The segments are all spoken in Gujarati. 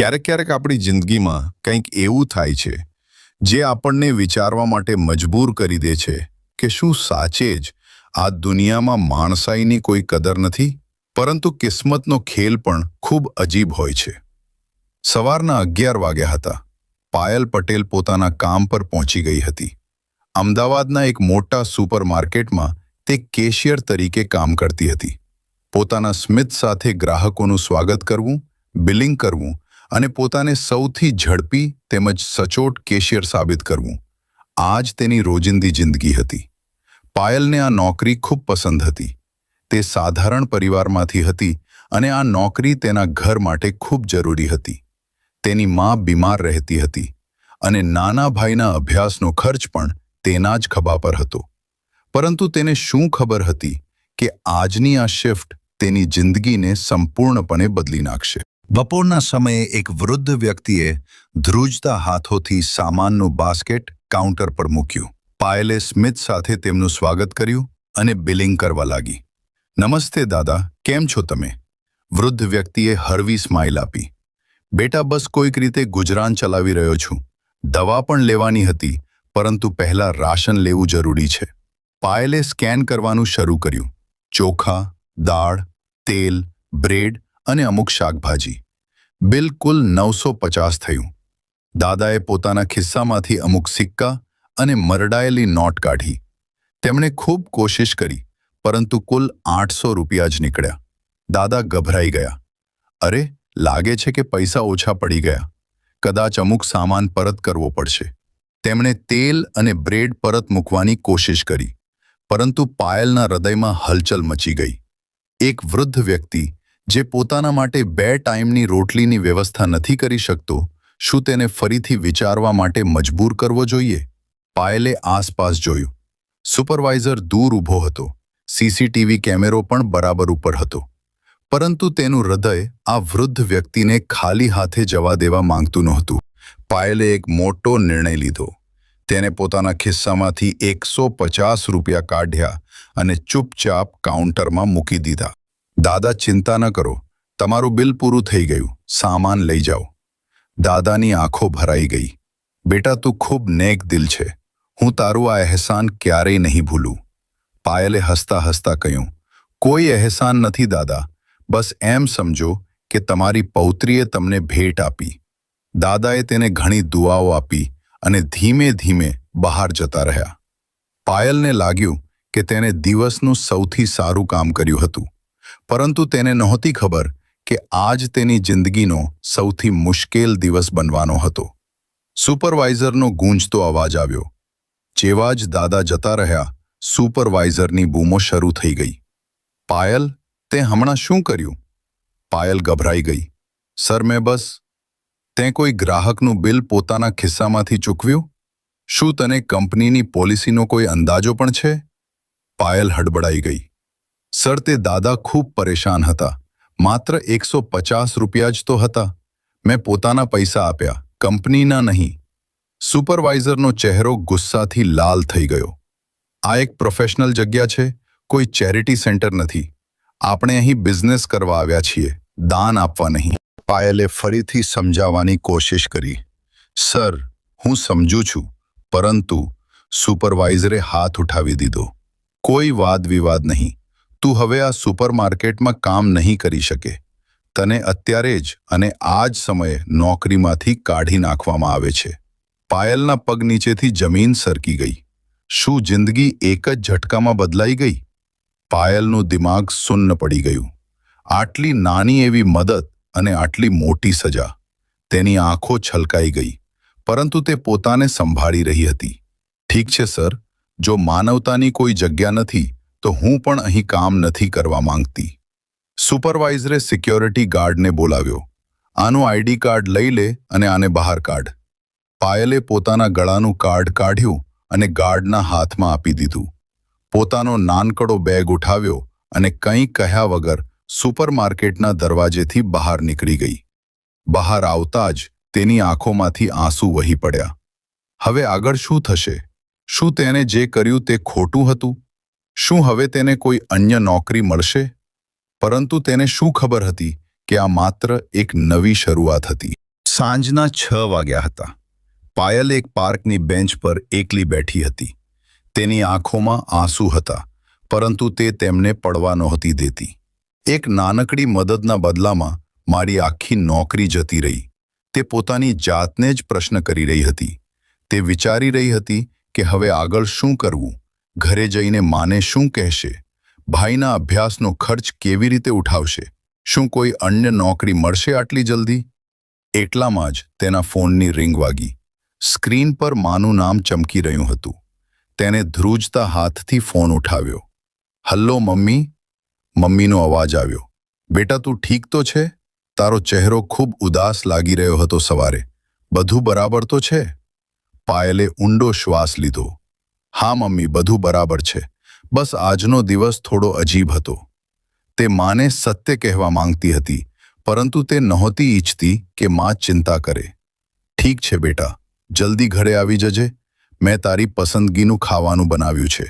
ક્યારેક ક્યારેક આપણી જિંદગીમાં કંઈક એવું થાય છે, જે આપણને વિચારવા માટે મજબૂર કરી દે છે કે શું સાચે જ આ દુનિયામાં માણસાઈની કોઈ કદર નથી? પરંતુ કિસ્મતનો ખેલ પણ ખૂબ અજીબ હોય છે. સવારના અગિયાર વાગ્યા હતા. પાયલ પટેલ પોતાના કામ પર પહોંચી ગઈ હતી. અમદાવાદના એક મોટા સુપરમાર્કેટમાં તે કેશિયર તરીકે કામ કરતી હતી. પોતાના સ્મિત સાથે ગ્રાહકોનું સ્વાગત કરવું, બિલિંગ કરવું અને પોતાને સૌથી ઝડપી તેમજ સચોટ કેશિયર સાબિત કરવું. આ જ તેની રોજિંદી જિંદગી હતી. પાયલને આ નોકરી ખૂબ પસંદ હતી. તે સાધારણ પરિવારમાંથી હતી અને આ નોકરી તેના ઘર માટે ખૂબ જરૂરી હતી. તેની મા બીમાર રહેતી હતી અને નાના ભાઈના અભ્યાસનો ખર્ચ પણ તેના જ ખભા પર હતો. પરંતુ તેને શું ખબર હતી કે આજની આ શિફ્ટ તેની જિંદગીને સંપૂર્ણપણે બદલી નાખશે? બપોરના સમયે એક વૃદ્ધ વ્યક્તિએ ધ્રુજતા હાથોથી સામાનનું બાસ્કેટ કાઉન્ટર પર મૂક્યું. પાયલે સ્મિત સાથે તેમનું સ્વાગત કર્યું અને બિલિંગ કરવા લાગી. નમસ્તે દાદા, કેમ છો તમે? વૃદ્ધ વ્યક્તિએ હળવી સ્માઇલ આપી. બેટા, બસ કોઈક રીતે ગુજરાન ચલાવી રહ્યો છું. દવા પણ લેવાની હતી, પરંતુ પહેલા રાશન લેવું જરૂરી છે. પાયલે સ્કેન કરવાનું શરૂ કર્યું. ચોખા, દાળ, તેલ, બ્રેડ અને અમુક શાકભાજી. બિલકુલ નવસો પચાસ થયું. દાદાએ પોતાના ખિસ્સામાંથી અમુક સિક્કા અને મરડાયેલી નોટ કાઢી. તેમણે ખૂબ કોશિશ કરી, પરંતુ કુલ આઠસો રૂપિયા જ નીકળ્યા. દાદા ગભરાઈ ગયા. અરે, લાગે છે કે પૈસા ઓછા પડી ગયા. કદાચ અમુક સામાન પરત કરવો પડશે. તેમણે તેલ અને બ્રેડ પરત મૂકવાની કોશિશ કરી, પરંતુ પાયલના હૃદયમાં હલચલ મચી ગઈ. એક વૃદ્ધ વ્યક્તિ જે પોતાના માટે બે ટાઈમની રોટલીની વ્યવસ્થા નથી કરી શકતો, શું તેને ફરીથી વિચારવા માટે મજબૂર કરવો જોઈએ? પાયલે આસપાસ જોયું. સુપરવાઇઝર દૂર ઊભો હતો. સીસીટીવી કેમેરો પણ બરાબર ઉપર હતો. પરંતુ તેનું હૃદય આ વૃદ્ધ વ્યક્તિને ખાલી હાથે જવા દેવા માંગતું નહોતું. પાયલે એક મોટો નિર્ણય લીધો. તેને પોતાના ખિસ્સામાંથી એકસો પચાસ રૂપિયા કાઢ્યા અને ચૂપચાપ કાઉન્ટરમાં મૂકી દીધા. દાદા, ચિંતા ન કરો. તમારું બિલ પૂરું થઈ ગયું. સામાન લઈ જાઓ. દાદાની આંખો ભરાઈ ગઈ. બેટા, તું ખૂબ નેક દિલ છે. હું તારું આ અહેસાન ક્યારેય નહીં ભૂલું. પાયલે હસતા હસતા કહ્યું, કોઈ અહેસાન નથી દાદા. બસ એમ સમજો કે તમારી પૌત્રીએ તમને ભેટ આપી. દાદાએ તેને ઘણી દુઆઓ આપી અને ધીમે ધીમે બહાર જતા રહ્યા. પાયલને લાગ્યું કે તેણે દિવસનું સૌથી સારું કામ કર્યું હતું. પરંતુ તેને નહોતી ખબર કે આજ તેની જિંદગીનો સૌથી મુશ્કેલ દિવસ બનવાનો હતો. સુપરવાઇઝરનો ગૂંજતો અવાજ આવ્યો. જેવા જ દાદા જતા રહ્યા, સુપરવાઇઝરની બૂમો શરૂ થઈ ગઈ. પાયલ, તે હમણાં શું કર્યું? પાયલ ગભરાઈ ગઈ. સર, મેં બસ, તે કોઈ ગ્રાહકનું બિલ પોતાના ખિસ્સામાંથી ચૂકવ્યું? શું તને કંપનીની પોલિસીનો કોઈ અંદાજો પણ છે? પાયલ હડબડાઈ ગઈ. સર, તે દાદા ખૂબ પરેશાન હતા. માત્ર એકસો પચાસ રૂપિયા જ તો હતા. મેં પોતાના પૈસા આપ્યા, કંપનીના નહીં. સુપરવાઇઝરનો ચહેરો ગુસ્સાથી લાલ થઈ ગયો. આ એક પ્રોફેશનલ જગ્યા છે, કોઈ ચેરિટી સેન્ટર નથી. આપણે અહીં બિઝનેસ કરવા આવ્યા છીએ, દાન આપવા નહીં. પાયલે ફરીથી સમજાવવાની કોશિશ કરી. સર, હું સમજુ છું, પરંતુ સુપરવાઇઝરે હાથ ઉઠાવી દીધો. કોઈ વાદ વિવાદ નહીં. તું હવે આ સુપરમાર્કેટમાં કામ નહીં કરી શકે. તને અત્યારે જ અને આ જ સમયે નોકરીમાંથી કાઢી નાખવામાં આવે છે. પાયલના પગ નીચેથી જમીન સરકી ગઈ. શું જિંદગી એક જ ઝટકામાં બદલાઈ ગઈ? પાયલનું દિમાગ સુન્ન પડી ગયું. આટલી નાની એવી મદદ અને આટલી મોટી સજા. તેની આંખો છલકાઈ ગઈ, પરંતુ તે પોતાને સંભાળી રહી હતી. ઠીક છે સર, જો માનવતાની કોઈ જગ્યા નથી તો હું પણ અહીં કામ નથી કરવા માંગતી. સુપરવાઇઝરે સિક્યોરિટી ગાર્ડને બોલાવ્યો. આનું આઈડી કાર્ડ લઈ લે અને આને બહાર કાઢ. પાયલે પોતાના ગળાનું કાર્ડ કાઢ્યું અને ગાર્ડના હાથમાં આપી દીધું. પોતાનો નાનકડો બેગ ઉઠાવ્યો અને કંઈ કહ્યા વગર સુપરમાર્કેટના દરવાજેથી બહાર નીકળી ગઈ. બહાર આવતા જ તેની આંખોમાંથી આંસુ વહી પડ્યા. હવે આગળ શું થશે? શું તેને જે કર્યું તે ખોટું હતું? શું હવે તેને કોઈ અન્ય નોકરી મળશે? પરંતુ તેને શું ખબર હતી કે આ માત્ર એક નવી શરૂઆત હતી? સાંજના છ વાગ્યા હતા. પાયલ એક પાર્કની બેન્ચ પર એકલી બેઠી હતી. તેની આંખોમાં આંસુ હતા, પરંતુ તે તેમને પડવા નહોતી દેતી. એક નાનકડી મદદના બદલામાં મારી આખી નોકરી જતી રહી. તે પોતાની જાતને જ પ્રશ્ન કરી રહી હતી. તે વિચારી રહી હતી કે હવે આગળ શું કરવું? ઘરે જઈને માને શું કહેશે? ભાઈના અભ્યાસનો ખર્ચ કેવી રીતે ઉઠાવશે? શું કોઈ અન્ય નોકરી મળશે આટલી જલ્દી? એટલામાં જ તેના ફોનની રિંગ વાગી. સ્ક્રીન પર માનું નામ ચમકી રહ્યું હતું. તેને ધ્રુજતા હાથથી ફોન ઉઠાવ્યો. હલ્લો, મમ્મી. મમ્મીનો અવાજ આવ્યો. બેટા, તું ઠીક તો છે? તારો ચહેરો ખૂબ ઉદાસ લાગી રહ્યો હતો સવારે. બધું બરાબર તો છે? પાયલે ઊંડો શ્વાસ લીધો. હા, મમ્મી, બધું બરાબર છે. બસ આજનો દિવસ થોડો અજીબ હતો. તે માને સત્ય કહેવા માંગતી હતી, પરંતુ તે નહોતી ઈચ્છતી કે માં ચિંતા કરે. ઠીક છે બેટા, જલ્દી ઘરે આવી જજે. મેં તારી પસંદગીનું ખાવાનું બનાવ્યું છે.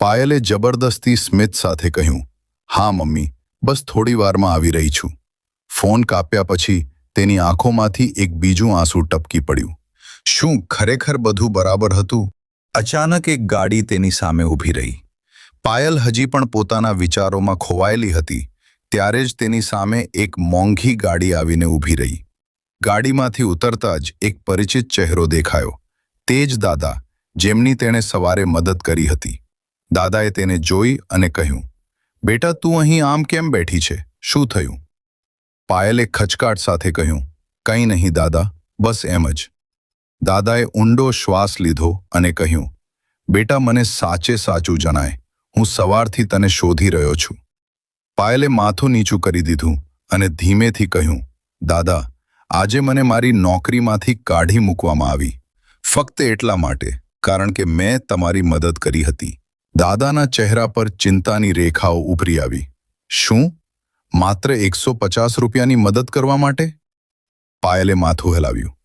પાયલે જબરદસ્તી સ્મિત સાથે કહ્યું, હા, મમ્મી, બસ થોડી વારમાં આવી રહી છું. ફોન કાપ્યા પછી તેની આંખોમાંથી એક બીજું આંસુ ટપકી પડ્યું. શું ખરેખર બધું બરાબર હતું? અચાનક એક ગાડી તેની સામે ઊભી રહી. પાયલ હજી પણ પોતાના વિચારોમાં ખોવાયેલી હતી, ત્યારે જ તેની સામે એક મોંઘી ગાડી આવીને ઊભી રહી. ગાડીમાંથી ઉતરતા જ એક પરિચિત ચહેરો દેખાયો. તે જ દાદા, જેમની તેણે સવારે મદદ કરી હતી. દાદાએ તેને જોઈ અને કહ્યું, બેટા, તું અહીં આમ કેમ બેઠી છે? શું થયું? પાયલે ખચકાટ સાથે કહ્યું, કંઈ નહીં દાદા, બસ એમ જ. દાદાએ ઊંડો શ્વાસ લીધો અને કહ્યું, બેટા, મને સાચે સાચું જણાય. હું સવારથી તને શોધી રહ્યો છું. પાયલે માથું નીચું કરી દીધું અને ધીમેથી કહ્યું, દાદા, આજે મને મારી નોકરીમાંથી કાઢી મૂકવામાં આવી. ફક્ત એટલા માટે, કારણ કે મેં તમારી મદદ કરી હતી. દાદાના ચહેરા પર ચિંતાની રેખાઓ ઉભરી આવી. શું? માત્ર એકસો પચાસ રૂપિયાની મદદ કરવા માટે? પાયલે માથું હલાવ્યું.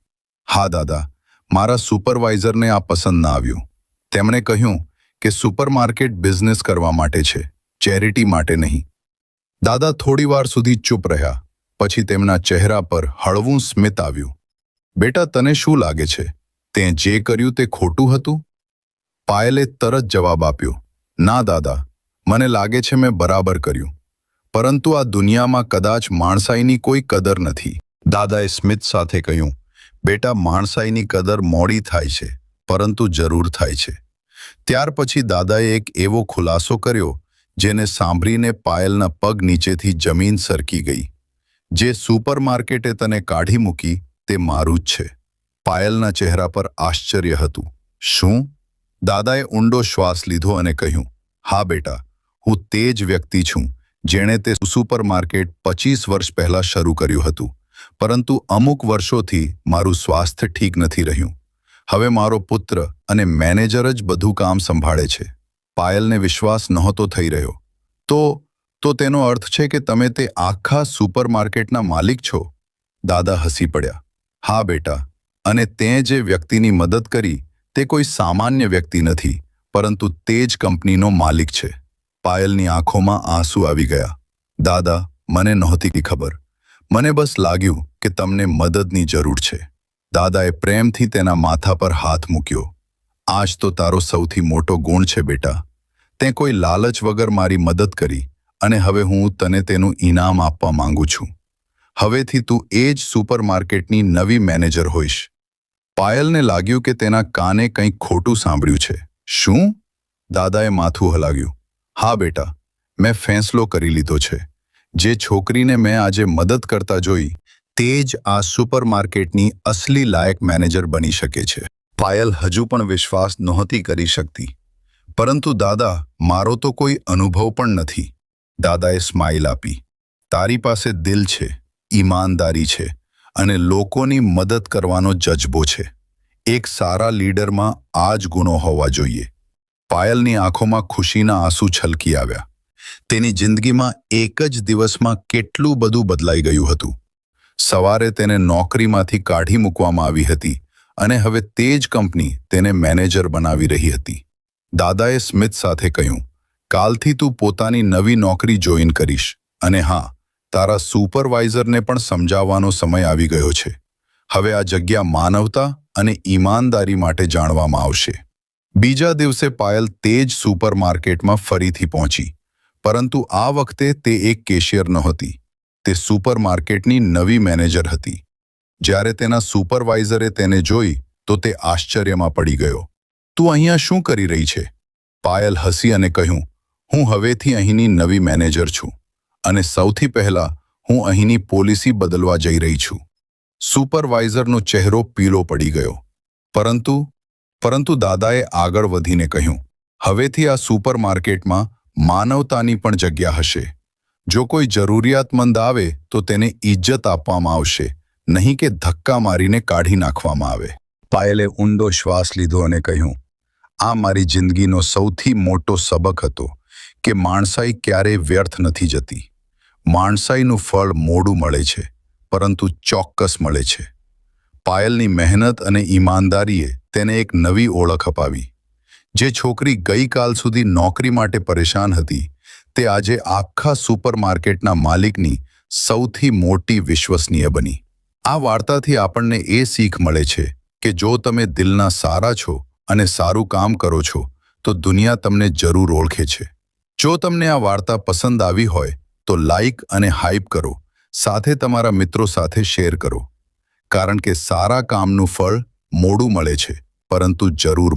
હા, દાદા મારા સુપરવાઇઝરને આ પસંદ ના આવ્યું. તેમણે કહ્યું કે સુપરમાર્કેટ બિઝનેસ કરવા માટે છે, ચેરિટી માટે નહીં. દાદા થોડીવાર સુધી ચૂપ રહ્યા, પછી તેમના ચહેરા પર હળવું સ્મિત આવ્યું. બેટા, તને શું લાગે છે? તે જે કર્યું તે ખોટું હતું? પાયલે તરત જવાબ આપ્યો, ના, દાદા, મને લાગે છે મેં બરાબર કર્યું. પરંતુ આ દુનિયામાં કદાચ માણસાઈની કોઈ કદર નથી. દાદાએ સ્મિત સાથે કહ્યું બેટા માણસાઈની કદર મોડી થાય છે, પરંતુ જરૂર થાય છે. ત્યાર પછી દાદાએ એક એવો ખુલાસો કર્યો, જેને સાંભળીને પાયલના પગ નીચેથી જમીન સરકી ગઈ. જે સુપરમાર્કેટે તને કાઢી મૂકી, તે મારું જ છે. પાયલના ચહેરા પર આશ્ચર્ય હતું. શું? દાદાએ ઊંડો શ્વાસ લીધો અને કહ્યું, હા બેટા, હું તે જ વ્યક્તિ છું, જેણે તે સુપરમાર્કેટ પચીસ વર્ષ પહેલાં શરૂ કર્યું હતું. પરંતુ અમુક વર્ષોથી મારું સ્વાસ્થ્ય ઠીક નથી રહ્યું. હવે મારો પુત્ર અને મેનેજર જ બધું કામ સંભાળે છે. પાયલને વિશ્વાસ નહોતો થઈ રહ્યો. તો તો તેનો અર્થ છે કે તમે તે આખા સુપરમાર્કેટના માલિક છો? દાદા હસી પડ્યા. હા બેટા, અને તે જે વ્યક્તિની મદદ કરી તે કોઈ સામાન્ય વ્યક્તિ નથી, પરંતુ તે જ કંપનીનો માલિક છે. પાયલની આંખોમાં આંસુ આવી ગયા. દાદા, મને નહોતી ખબર. મને બસ લાગ્યું કે તમને મદદની જરૂર છે. દાદાએ પ્રેમથી તેના માથા પર હાથ મૂક્યો. આજ તો તારો સૌથી મોટો ગુણ છે બેટા. તે કોઈ લાલચ વગર મારી મદદ કરી અને હવે હું તને તેનું ઇનામ આપવા માંગુ છું. હવેથી તું એ જ સુપરમાર્કેટની નવી મેનેજર હોઈશ. પાયલને લાગ્યું કે તેના કાને કંઈક ખોટું સાંભળ્યું છે. શું? દાદાએ માથું હલાવ્યું. હા બેટા, મેં ફેંસલો કરી લીધો છે. જે છોકરીને મેં આજે મદદ કરતા જોઈ, તે જ આ સુપરમાર્કેટની અસલી લાયક મેનેજર બની શકે છે. પાયલ હજુ પણ વિશ્વાસ નહોતી કરી શકતી. પરંતુ દાદા, મારો તો કોઈ અનુભવ પણ નથી. દાદાએ સ્માઇલ આપી. તારી પાસે દિલ છે, ઈમાનદારી છે, અને લોકોની મદદ કરવાનો જજબો છે. એક સારા લીડરમાં આ જ ગુણો હોવા જોઈએ. પાયલની આંખોમાં ખુશીના આંસુ છલકી આવ્યા. તેની જિંદગીમાં એક જ દિવસમાં કેટલું બધું બદલાઈ ગયું હતું. સવારે તેને નોકરીમાંથી કાઢી મૂકવામાં આવી હતી અને હવે તે જ કંપની તેને મેનેજર બનાવી રહી હતી. દાદાએ સ્મિત સાથે કહ્યું, કાલથી તું પોતાની નવી નોકરી જોઈન કરીશ અને હા, તારા સુપરવાઇઝરને પણ સમજાવવાનો સમય આવી ગયો છે. હવે આ જગ્યા માનવતા અને ઈમાનદારી માટે જાણવામાં આવશે. બીજા દિવસે પાયલ તે જ સુપરમાર્કેટમાં ફરીથી પહોંચી. પરંતુ આ વખતે તે એક કેશિયર નહોતી. તે સુપરમાર્કેટની નવી મેનેજર હતી. જ્યારે તેના સુપરવાઇઝરે તેને જોઈ, તો તે આશ્ચર્યમાં પડી ગયો. તું અહીંયા શું કરી રહી છે? પાયલ હસી અને કહ્યું, હું હવેથી અહીંની નવી મેનેજર છું અને સૌથી પહેલા હું અહીંની પોલિસી બદલવા જઈ રહી છું. સુપરવાઇઝરનો ચહેરો પીળો પડી ગયો. પરંતુ પરંતુ દાદાએ આગળ વધીને કહ્યું, હવેથી આ સુપરમાર્કેટમાં માનવતાની પણ જગ્યા હશે. જો કોઈ જરૂરિયાતમંદ આવે, તો તેને ઇજ્જત આપવામાં આવશે, નહીં કે ધક્કા મારીને કાઢી નાખવામાં આવે. પાયલે ઊંડો શ્વાસ લીધો અને કહ્યું, આ મારી જિંદગીનો સૌથી મોટો સબક હતો કે માણસાઈ ક્યારેય વ્યર્થ નથી જતી. માણસાઈનું ફળ મોડું મળે છે, પરંતુ ચોક્કસ મળે છે. પાયલની મહેનત અને ઈમાનદારીએ તેને એક નવી ઓળખ અપાવી. જે છોકરી ગઈકાલ સુધી નોકરી માટે પરેશાન હતી, તે આજે આખા સુપરમાર્કેટના માલિકની સૌથી મોટી વિશ્વસનીય બની. આ વાર્તાથી આપણને એ શીખ મળે છે કે જો તમે દિલના સારા છો અને સારું કામ કરો છો, તો દુનિયા તમને જરૂર ઓળખે છે. જો તમને આ વાર્તા પસંદ આવી હોય, તો લાઇક અને હાઇપ કરો, સાથે તમારા મિત્રો સાથે શેર કરો. કારણ કે સારા કામનું ફળ મોડું મળે છે, પરંતુ જરૂર